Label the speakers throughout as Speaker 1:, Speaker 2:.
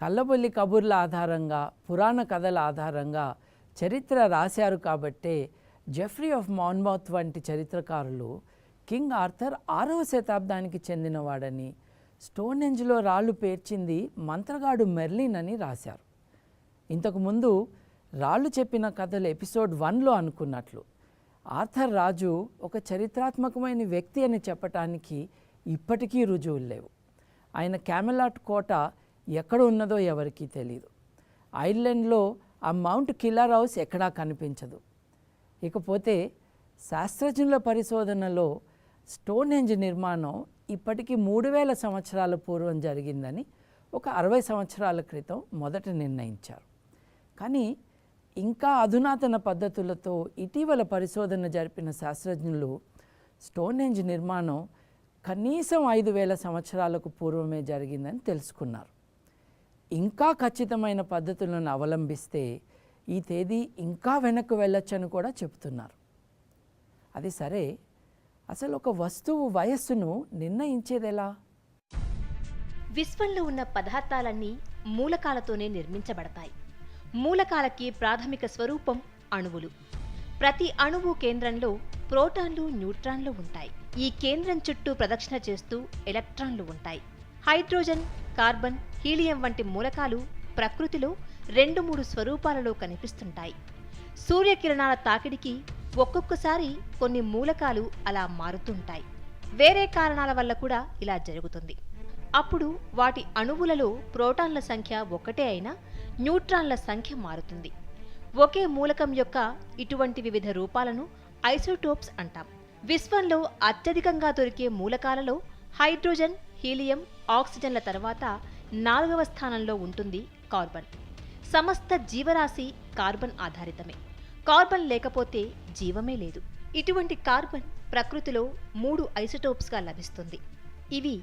Speaker 1: కల్లబొల్లి కబుర్ల ఆధారంగా పురాణ కథల ఆధారంగా చరిత్ర రాశారు కాబట్టే జెఫ్రీ ఆఫ్ మాన్మౌత్ వంటి చరిత్రకారులు కింగ్ ఆర్థర్ ఆరవ శతాబ్దానికి చెందినవాడని స్టోనెంజ్లో రాళ్ళు పేర్చింది మంత్రగాడు మెర్లిన్ అని రాశారు. ఇంతకుముందు రాళ్ళు చెప్పిన కథలు ఎపిసోడ్ వన్లో అనుకున్నట్లు ఆర్థర్ రాజు ఒక చరిత్రాత్మకమైన వ్యక్తి అని చెప్పటానికి ఇప్పటికీ రుజువులు లేవు. ఆయన క్యామెలాట్ కోట ఎక్కడ ఉన్నదో ఎవరికీ తెలియదు ఐర్లాండ్లో ఆ మౌంట్ కిల్లర్ హౌస్ ఎక్కడా కనిపించదు. ఇకపోతే శాస్త్రజ్ఞుల పరిశోధనలో స్టోన్ హెంజ్ నిర్మాణం ఇప్పటికీ మూడు వేల సంవత్సరాల పూర్వం జరిగిందని ఒక అరవై సంవత్సరాల క్రితం మొదట నిర్ణయించారు. కానీ ఇంకా అధునాతన పద్ధతులతో ఇటీవల పరిశోధన జరిపిన శాస్త్రజ్ఞులు స్టోన్ హెంజ్ నిర్మాణం కనీసం ఐదు వేల సంవత్సరాలకు పూర్వమే జరిగిందని తెలుసుకున్నారు. ఇంకా ఖచ్చితమైన పద్ధతులను అవలంబిస్తే ఈ తేదీ ఇంకా వెనక్కు వెళ్ళొచ్చని కూడా చెబుతున్నారు. అది సరే అసలు ఒక వస్తువు వయస్సును నిర్ణయించేది ఎలా?
Speaker 2: విశ్వంలో ఉన్న పదార్థాలన్నీ మూలకాలతోనే నిర్మించబడతాయి. మూలకాలకి ప్రాథమిక స్వరూపం అణువులు. ప్రతి అణువు కేంద్రంలో ప్రోటాన్లు న్యూట్రాన్లు ఉంటాయి. ఈ కేంద్రం చుట్టూ ప్రదక్షిణ చేస్తూ ఎలక్ట్రాన్లు ఉంటాయి. హైడ్రోజన్ కార్బన్ హీలియం వంటి మూలకాలు ప్రకృతిలో రెండు మూడు స్వరూపాలలో కనిపిస్తుంటాయి. సూర్యకిరణాల తాకిడికి ఒక్కొక్కసారి కొన్ని మూలకాలు అలా మారుతుంటాయి. వేరే కారణాల వల్ల కూడా ఇలా జరుగుతుంది. అప్పుడు వాటి అణువులలో ప్రోటాన్ల సంఖ్య ఒకటే అయినా న్యూట్రాన్ల సంఖ్య మారుతుంది. ఒకే మూలకం యొక్క ఇటువంటి వివిధ రూపాలను ఐసోటోప్స్ అంటాం. విశ్వంలో అత్యధికంగా దొరికే మూలకాలలో హైడ్రోజన్ హీలియం ఆక్సిజన్ల తర్వాత నాలుగవ స్థానంలో ఉంటుంది కార్బన్. సమస్త జీవరాశి కార్బన్ ఆధారితమే. కార్బన్ లేకపోతే జీవమే లేదు. ఇటువంటి కార్బన్ ప్రకృతిలో మూడు ఐసోటోప్స్గా లభిస్తుంది. ఇవి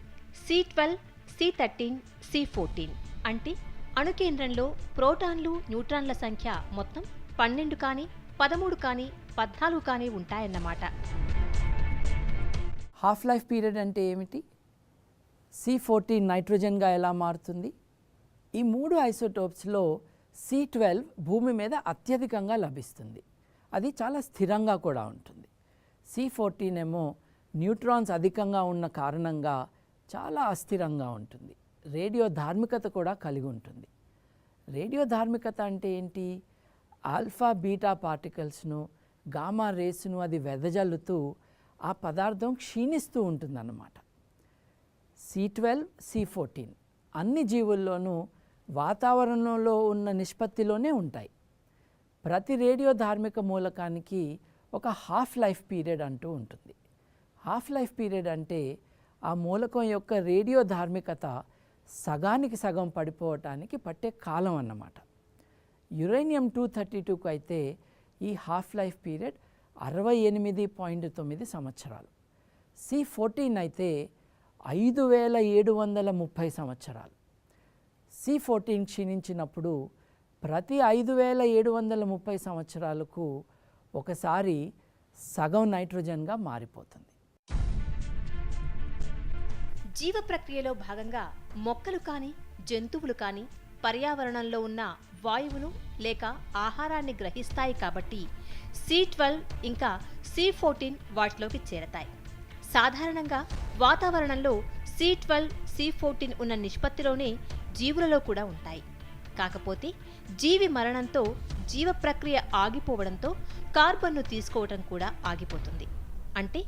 Speaker 2: C twelve C thirteen C fourteen అంటే అణుకేంద్రంలో ప్రోటాన్లు న్యూట్రాన్ల సంఖ్య మొత్తం పన్నెండు కానీ పదమూడు కానీ పద్నాలుగు కానీ ఉంటాయన్నమాట.
Speaker 1: హాఫ్ లైఫ్ పీరియడ్ అంటే ఏమిటి? సి ఫోర్టీన్ నైట్రోజన్గా ఎలా మారుతుంది? ఈ మూడు ఐసోటోప్స్లో సి ట్వెల్వ్ భూమి మీద అత్యధికంగా లభిస్తుంది. అది చాలా స్థిరంగా కూడా ఉంటుంది. సి ఫోర్టీన్ ఏమో న్యూట్రాన్స్ అధికంగా ఉన్న కారణంగా చాలా అస్థిరంగా ఉంటుంది. రేడియో ధార్మికత కూడా కలిగి ఉంటుంది. రేడియో ధార్మికత అంటే ఏంటి? ఆల్ఫా బీటా పార్టికల్స్ను గామా రేస్ను అది వెదజల్లుతూ ఆ పదార్థం క్షీణిస్తూ ఉంటుందన్నమాట. సి ట్వెల్వ్ సి ఫోర్టీన్ అన్ని జీవుల్లోనూ వాతావరణంలో ఉన్న నిష్పత్తిలోనే ఉంటాయి. ప్రతి రేడియో ధార్మిక మూలకానికి ఒక హాఫ్ లైఫ్ పీరియడ్ అంటూ ఉంటుంది. హాఫ్ లైఫ్ పీరియడ్ అంటే ఆ మూలకం యొక్క రేడియో ధార్మికత సగానికి సగం పడిపోవటానికి పట్టే కాలం అన్నమాట. యురేనియం టూ థర్టీ టూకు అయితే ఈ హాఫ్ లైఫ్ పీరియడ్ అరవై ఎనిమిది పాయింట్ తొమ్మిది సంవత్సరాలు. సి ఫోర్టీన్ అయితే ఐదు వేల ఏడు వందల ముప్పై సంవత్సరాలు. సి ఫోర్టీన్ క్షీణించినప్పుడు ప్రతి ఐదు వేల ఏడు వందల ముప్పై సంవత్సరాలకు ఒకసారి సగం నైట్రోజన్గా మారిపోతుంది.
Speaker 2: జీవ ప్రక్రియలో భాగంగా మొక్కలు కానీ జంతువులు కానీ పర్యావరణంలో ఉన్న వాయువును లేక ఆహారాన్ని గ్రహిస్తాయి కాబట్టి సి ట్వెల్వ్ ఇంకా సి ఫోర్టీన్ వాటిలోకి చేరతాయి. సాధారణంగా వాతావరణంలో సి ట్వెల్వ్ సి ఫోర్టీన్ ఉన్న నిష్పత్తిలోనే జీవులలో కూడా ఉంటాయి. కాకపోతే జీవి మరణంతో జీవ ప్రక్రియ ఆగిపోవడంతో కార్బన్ను తీసుకోవటం కూడా ఆగిపోతుంది. అంటే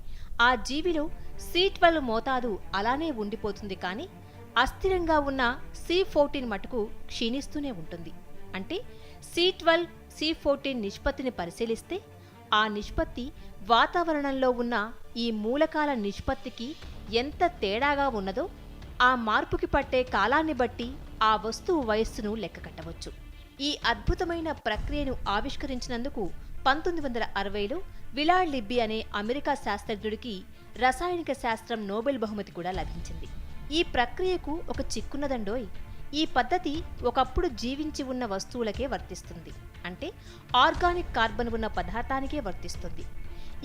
Speaker 2: ఆ జీవిలో సి ట్వెల్వ్ మోతాదు అలానే ఉండిపోతుంది కానీ అస్థిరంగా ఉన్న సి ఫోర్టీన్ మటుకు క్షీణిస్తూనే ఉంటుంది. అంటే సి ట్వెల్వ్ సి ఫోర్టీన్ నిష్పత్తిని పరిశీలిస్తే ఆ నిష్పత్తి వాతావరణంలో ఉన్న ఈ మూలకాల నిష్పత్తికి ఎంత తేడాగా ఉన్నదో ఆ మార్పుకి పట్టే కాలాన్ని బట్టి ఆ వస్తువు వయస్సును లెక్క కట్టవచ్చు. ఈ అద్భుతమైన ప్రక్రియను ఆవిష్కరించినందుకు పంతొమ్మిది వందల అరవైలో విలాడ్ లిబ్బి అనే అమెరికా శాస్త్రజ్ఞుడికి రసాయనిక శాస్త్రం నోబెల్ బహుమతి కూడా లభించింది. ఈ ప్రక్రియకు ఒక చిక్కున్నదండోయ్. ఈ పద్ధతి ఒకప్పుడు జీవించి ఉన్న వస్తువులకే వర్తిస్తుంది. అంటే ఆర్గానిక్ కార్బన్ ఉన్న పదార్థానికే వర్తిస్తుంది.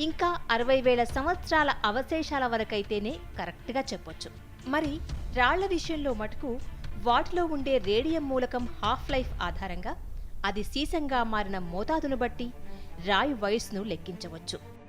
Speaker 2: ఇంకా అరవై వేల సంవత్సరాల అవశేషాల వరకైతేనే కరెక్ట్గా చెప్పొచ్చు. మరి రాళ్ళ విషయంలో మటుకు వాటిలో ఉండే రేడియం మూలకం హాఫ్ లైఫ్ ఆధారంగా అది సీసంగా మారిన మోతాదును బట్టి రాయి వయస్సును లెక్కించవచ్చు.